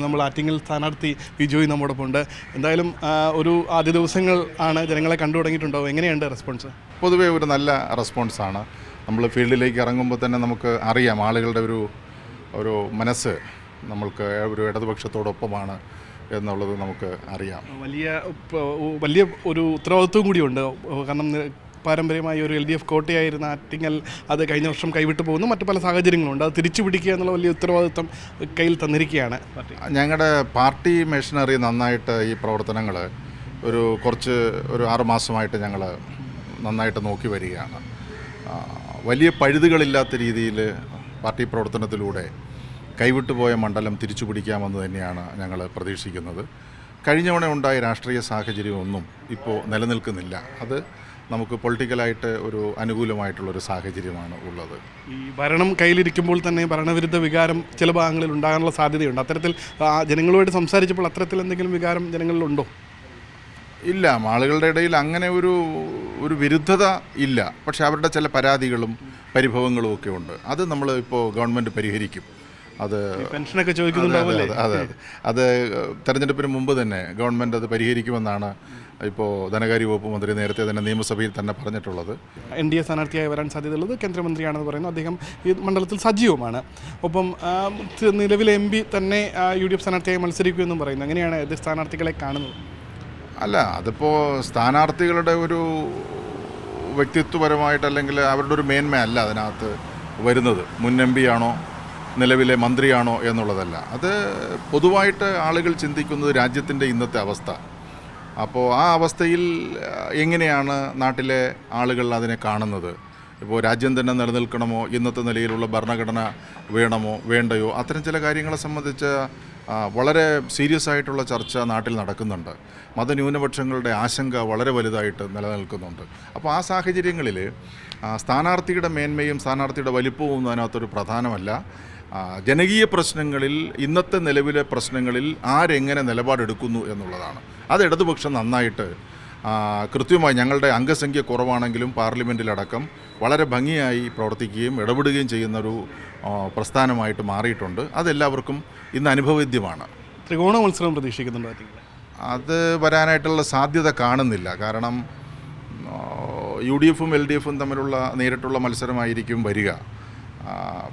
നമ്മൾ ആറ്റിങ്ങൽ സ്ഥാനാർത്ഥി വിജോയ് നമ്മോടൊപ്പം ഉണ്ട് എന്തായാലും ഒരു ആദ്യ ദിവസങ്ങൾ ആണ് ജനങ്ങളെ കണ്ടു തുടങ്ങിയിട്ടുണ്ടാവും എങ്ങനെയുണ്ട് റെസ്പോൺസ്? പൊതുവേ ഒരു നല്ല റെസ്പോൺസാണ് നമ്മൾ ഫീൽഡിലേക്ക് ഇറങ്ങുമ്പോൾ തന്നെ നമുക്ക് അറിയാം ആളുകളുടെ ഒരു ഒരു മനസ്സ് നമ്മൾക്ക് ഒരു ഇടതുപക്ഷത്തോടൊപ്പമാണ് എന്നുള്ളത് നമുക്ക് അറിയാം. വലിയ വലിയ ഒരു ഉത്തരവാദിത്വം കൂടിയുണ്ട്. കാരണം പാരമ്പര്യമായി ഒരു എൽ ഡി എഫ് കോട്ടയായിരുന്ന ആറ്റിങ്ങൽ അത് കഴിഞ്ഞ വർഷം കൈവിട്ടു പോകുന്നു. മറ്റു പല സാഹചര്യങ്ങളുണ്ട്. അത് തിരിച്ചു പിടിക്കുക എന്നുള്ള വലിയ ഉത്തരവാദിത്വം കയ്യിൽ തന്നിരിക്കുകയാണ്. ഞങ്ങളുടെ പാർട്ടി മെഷീനറി നന്നായിട്ട് ഈ പ്രവർത്തനങ്ങൾ ഒരു കുറച്ച് ഒരു ആറുമാസമായിട്ട് ഞങ്ങൾ നന്നായിട്ട് നോക്കി വരികയാണ്. വലിയ പഴുതുകളില്ലാത്ത രീതിയിൽ പാർട്ടി പ്രവർത്തനത്തിലൂടെ കൈവിട്ടുപോയ മണ്ഡലം തിരിച്ചു പിടിക്കാമെന്ന് തന്നെയാണ് ഞങ്ങൾ പ്രതീക്ഷിക്കുന്നത്. കഴിഞ്ഞവണ ഉണ്ടായ രാഷ്ട്രീയ സാഹചര്യമൊന്നും ഇപ്പോൾ നിലനിൽക്കുന്നില്ല. അത് നമുക്ക് പൊളിറ്റിക്കലായിട്ട് ഒരു അനുകൂലമായിട്ടുള്ളൊരു സാഹചര്യമാണ് ഉള്ളത്. ഈ ഭരണം കയ്യിലിരിക്കുമ്പോൾ തന്നെ ഭരണവിരുദ്ധ വികാരം ചില ഭാഗങ്ങളിൽ ഉണ്ടാകാനുള്ള സാധ്യതയുണ്ട്. അത്തരത്തിൽ ജനങ്ങളുമായിട്ട് സംസാരിച്ചപ്പോൾ അത്തരത്തിൽ എന്തെങ്കിലും വികാരം ജനങ്ങളിലുണ്ടോ? ഇല്ല ആളുകളുടെ ഇടയിൽ അങ്ങനെ ഒരു ഒരു വിരുദ്ധത ഇല്ല. പക്ഷെ അവരുടെ ചില പരാതികളും പരിഭവങ്ങളും ഒക്കെ ഉണ്ട്. അത് നമ്മൾ ഇപ്പോൾ ഗവൺമെന്റ് പരിഹരിക്കും. അത് പെൻഷനൊക്കെ ചോദിക്കുന്നുണ്ടാവില്ലേ അതെ അതെ അത് തെരഞ്ഞെടുപ്പിന് മുമ്പ് തന്നെ ഗവൺമെന്റ് അത് പരിഹരിക്കുമെന്നാണ് ഇപ്പോൾ ധനകാര്യ വകുപ്പ് മന്ത്രി നേരത്തെ തന്നെ നിയമസഭയിൽ തന്നെ പറഞ്ഞിട്ടുള്ളത്. എൻ ഡി എ സ്ഥാനാർത്ഥിയായി വരാൻ സാധ്യതയുള്ളത് കേന്ദ്രമന്ത്രിയാണെന്ന് പറയുന്നു. അദ്ദേഹം ഈ മണ്ഡലത്തിൽ സജീവമാണ്. ഒപ്പം നിലവിലെ എം പി തന്നെ യു ഡി എഫ് സ്ഥാനാർത്ഥിയായി മത്സരിക്കുമെന്നും പറയുന്നു. എങ്ങനെയാണ് ഇത് സ്ഥാനാർത്ഥികളെ കാണുന്നത്? അല്ല അതിപ്പോൾ സ്ഥാനാർത്ഥികളുടെ ഒരു വ്യക്തിത്വപരമായിട്ട് അല്ലെങ്കിൽ അവരുടെ ഒരു മേന്മയല്ല അതിനകത്ത് വരുന്നത്. മുൻ എം പി ആണോ നിലവിലെ മന്ത്രിയാണോ എന്നുള്ളതല്ല. അത് പൊതുവായിട്ട് ആളുകൾ ചിന്തിക്കുന്നത് രാജ്യത്തിന്റെ ഇന്നത്തെ അവസ്ഥ. അപ്പോൾ ആ അവസ്ഥയിൽ എങ്ങനെയാണ് നാട്ടിലെ ആളുകൾ അതിനെ കാണുന്നത്? ഇപ്പോൾ രാജ്യം തന്നെ നിലനിൽക്കണമോ? ഇന്നത്തെ നിലയിലുള്ള ഭരണഘടന വേണമോ? വേണ്ടയോ? അത്തരം ചില കാര്യങ്ങളെ സംബന്ധിച്ച് വളരെ സീരിയസ് ആയിട്ടുള്ള ചർച്ച നാട്ടിൽ നടക്കുന്നുണ്ട്. മതന്യൂനപക്ഷങ്ങളുടെ ആശങ്ക വളരെ വലുതായിട്ട് നിലനിൽക്കുന്നുണ്ട്. അപ്പോൾ ആ സാഹചര്യങ്ങളിൽ സ്ഥാനാർത്ഥിയുടെ മേന്മയും സ്ഥാനാർത്ഥിയുടെ വലിപ്പവും അതിനകത്തൊരു പ്രധാനമല്ല. ജനകീയ പ്രശ്നങ്ങളിൽ ഇന്നത്തെ നിലവിലെ പ്രശ്നങ്ങളിൽ ആരെങ്ങനെ നിലപാടെടുക്കുന്നു എന്നുള്ളതാണ്. അത് ഇടതുപക്ഷം നന്നായിട്ട് കൃത്യമായി ഞങ്ങളുടെ അംഗസംഖ്യ കുറവാണെങ്കിലും പാർലമെന്റിലടക്കം വളരെ ഭംഗിയായി പ്രവർത്തിക്കുകയും ഇടപെടുകയും ചെയ്യുന്നൊരു പ്രസ്ഥാനമായിട്ട് മാറിയിട്ടുണ്ട്. അതെല്ലാവർക്കും ഇന്ന് അനുഭവവിദ്യമാണ്. ത്രികോണ മത്സരം പ്രതീക്ഷിക്കുന്നുണ്ടോ അത് വരാനായിട്ടുള്ള സാധ്യത കാണുന്നില്ല. കാരണം യു ഡി എഫും എൽ ഡി എഫും തമ്മിലുള്ള നേരിട്ടുള്ള മത്സരമായിരിക്കും വരിക.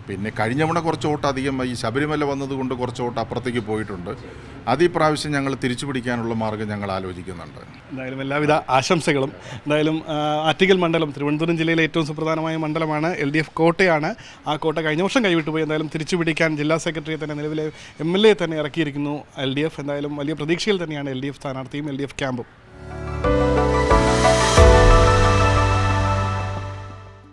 പിന്നെ കഴിഞ്ഞ തവണ കുറച്ച് വോട്ട് അധികം ഈ ശബരിമല വന്നതുകൊണ്ട് കുറച്ച് വോട്ട് അപ്പുറത്തേക്ക് പോയിട്ടുണ്ട്. അത് ഈ പ്രാവശ്യം ഞങ്ങൾ തിരിച്ചു പിടിക്കാനുള്ള മാർഗം ഞങ്ങൾ ആലോചിക്കുന്നുണ്ട്. എന്തായാലും എല്ലാവിധ ആശംസകളും. എന്തായാലും ആറ്റിക്കൽ മണ്ഡലം തിരുവനന്തപുരം ജില്ലയിലെ ഏറ്റവും സുപ്രധാനമായ മണ്ഡലമാണ് എൽ ഡി എഫ് കോട്ടയാണ്. ആ കോട്ട കഴിഞ്ഞ വർഷം കൈവിട്ടുപോയി എന്തായാലും തിരിച്ചു പിടിക്കാൻ ജില്ലാ സെക്രട്ടറിയെ തന്നെ നിലവിലെ എം എൽ എ തന്നെ ഇറക്കിയിരിക്കുന്നു എൽ ഡി എഫ് എന്തായാലും വലിയ പ്രതീക്ഷയിൽ തന്നെയാണ് എൽ ഡി എഫ് സ്ഥാനാർത്ഥിയും എൽ ഡി എഫ് ക്യാമ്പും.